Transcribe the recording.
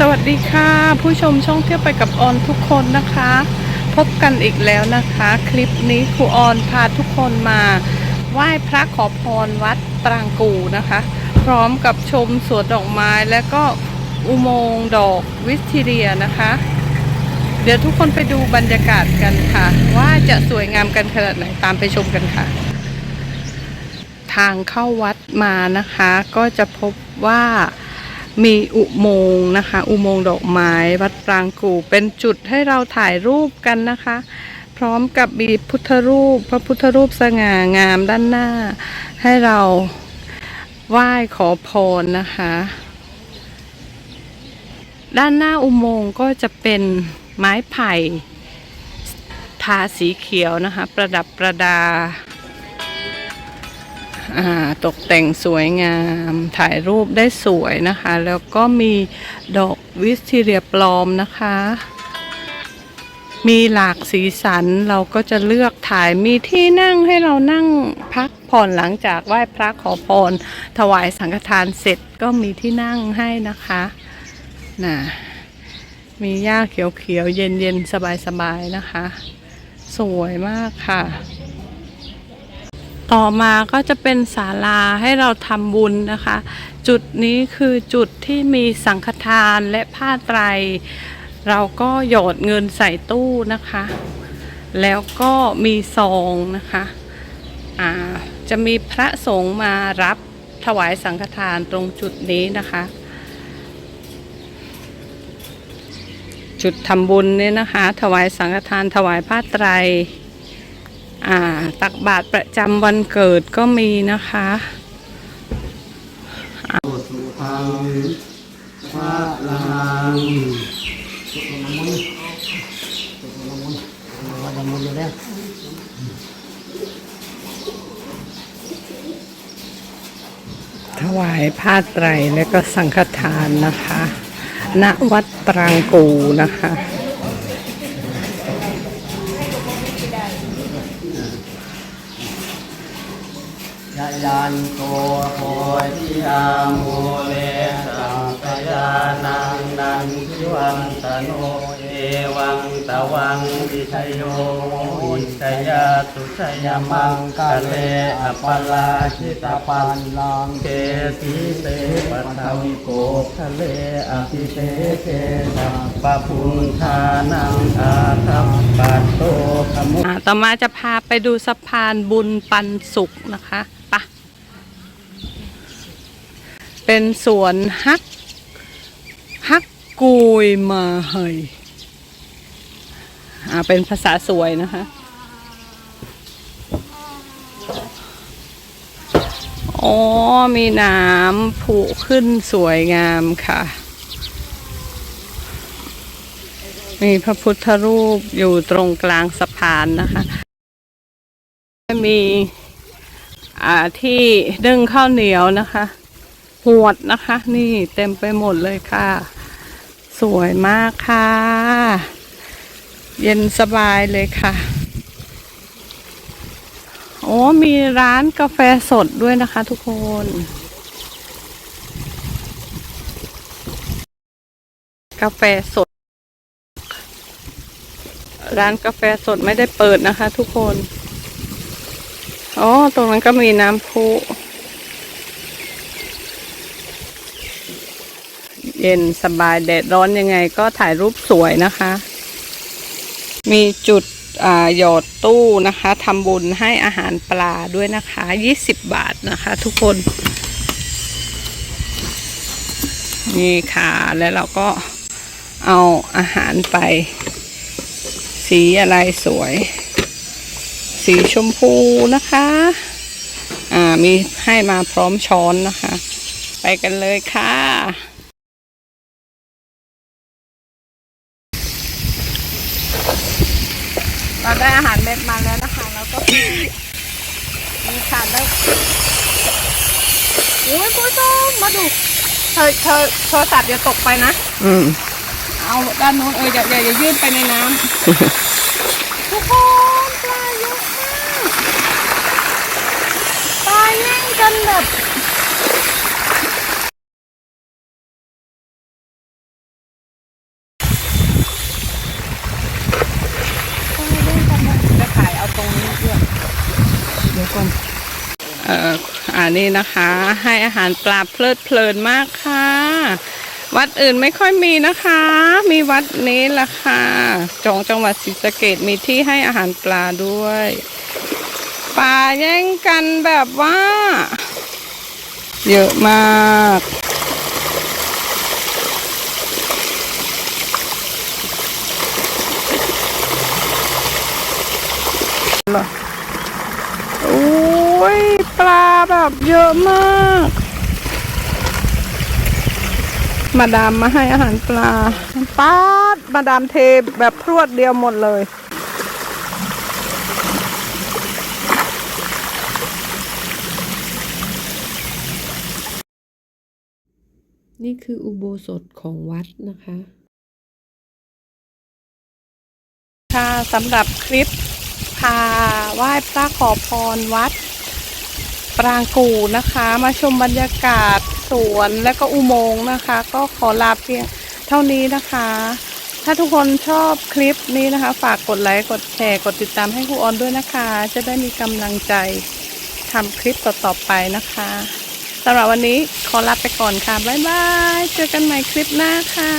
สวัสดีค่ะ ผู้ชมช่องเที่ยวไปกับออนทุกคนนะคะ พบกันอีกแล้วนะคะ คลิปนี้ครูออนพาทุกคนมา ไหว้พระขอพรวัดปรางกูนะคะ พร้อมกับชมสวนดอกไม้และก็อุโมงค์ดอกวิสทิเรียนะคะ เดี๋ยวทุกคนไปดูบรรยากาศกันค่ะ ว่าจะสวยงามกันขนาดไหนตามไปชมกันค่ะ ทางเข้าวัดมานะคะ ก็จะพบว่า มีอุโมงค์นะคะ อุโมงค์ดอกไม้วัดปรางกู่เป็นจุดให้เราถ่ายรูปกันนะคะ พร้อมกับมีพุทธรูป พระพุทธรูปสง่างามด้านหน้า ให้เราไหว้ขอพรนะคะ ด้านหน้าอุโมงค์ก็จะเป็นไม้ไผ่ทาสีเขียวนะคะ ประดับประดาอ่า ตกแต่งสวยงามถ่ายรูปได้สวยนะคะ แล้วก็มีดอกวิสทีเรียปลอมนะคะ มีหลากสีสันเราก็จะเลือกถ่ายมีที่นั่งให้เรานั่งพักผ่อนหลังจากไหว้พระขอพรถวายสังฆทานเสร็จก็มีที่นั่งให้นะคะน่ะมีหญ้าเขียวๆเย็นๆสบายๆนะคะ สวยมากค่ะ ต่อมาก็จะเป็นศาลาให้เราทำบุญนะคะ จุดนี้คือจุดที่มีสังฆทานและผ้าไตร เราก็หยอดเงินใส่ตู้นะคะ แล้วก็มีซองนะคะจะมีพระสงฆ์มารับถวายสังฆทานตรงจุดนี้นะคะ จุดทำบุญเนี่ยนะคะ ถวายสังฆทานถวายผ้าไตร ตักบาตรประจำวันเกิดก็มีนะคะสุขังพระลังถวายผ้าไตรและก็สังฆทานนะคะ ณ วัดปรางกูนะคะ ยันโตโพธิยาโมเลสังกยานังนันทิวันตโนเอวังตะวังวิชยโยอิชยาตุชยมังกะเลอปลาชิตาปันลังเกสีเสปัทวิโกทะเลอภิเทเกสัพปะพุนทานังอาทัพปัตโตขมุต่อมาจะพาไปดูสะพานบุญปันสุขนะคะปะ เป็นสวนฮัก ฮักกุยมาเฮยอ่าเป็นภาษาสวยนะคะ อ๋อ มีน้ำผุขึ้นสวยงามค่ะ มีพระพุทธรูปอยู่ตรงกลางสะพานนะคะ มีอ่าที่นึ่งข้าวเหนียวนะคะ หวดนะคะ นี่เต็มไปหมดเลยค่ะ สวยมากค่ะ เย็นสบายเลยค่ะ โอ้มีร้านกาแฟสดด้วยนะคะทุกคนกาแฟสด ร้านกาแฟสดไม่ได้เปิดนะคะทุกคน อ๋อ ตรงนั้นก็มีน้ำพุ เย็นสบายแดดร้อนยังไงก็ถ่ายรูปสวยนะคะ มีจุดหยอดตู้นะคะทำบุญให้อาหารปลาด้วยนะคะ 20 บาทนะคะ ทุกคน นี่ค่ะ แล้วเราก็เอาอาหารไป สีอะไรสวย สีชมพูนะคะ อ่ามีให้มาพร้อมช้อนนะคะ ไปกันเลยค่ะ เรา ได้อาหารเม็ดมาแล้วนะคะ แล้วก็มีขาดได้โอ้ยคุณผู้ชมมาดูเธอเธอโทรศัพท์อย่าตกไปนะ อืม เอาด้านโน้นเอออย่าอย่าอย่ายื่นไปในน้ำทุกคนปลาเยอะมากปลาแย่งกันแบบ คนเอ่ออันนี้นะคะ ให้อาหารปลาเพลิดเพลินมากค่ะ วัดอื่นไม่ค่อยมีนะคะ มีวัดนี้แหละค่ะจองจังหวัดศรีสะเกดมีที่ให้อาหารปลาด้วยปลาแย่งกันแบบว่า เยอะมากโอ้ยปลาแบบเยอะมาก มาดามมาให้อาหารปลาป้าดมาดามเทแบบพรวดเดียวหมดเลยนี่คืออุโบสถของวัดนะคะ ค่ะสำหรับคลิปพาไหว้พระขอพรวัด ปรางกูนะคะ มาชมบรรยากาศสวนและก็อุโมงค์นะคะ ก็ขอลาเพียงเท่านี้นะคะ ถ้าทุกคนชอบคลิปนี้นะคะ ฝากกดไลค์กดแชร์กดติดตามให้ครูออนด้วยนะคะ จะได้มีกำลังใจทำคลิปต่อๆไปนะคะสำหรับวันนี้ขอลาไปก่อนค่ะ บ๊ายบาย เจอกันใหม่คลิปหน้าค่ะ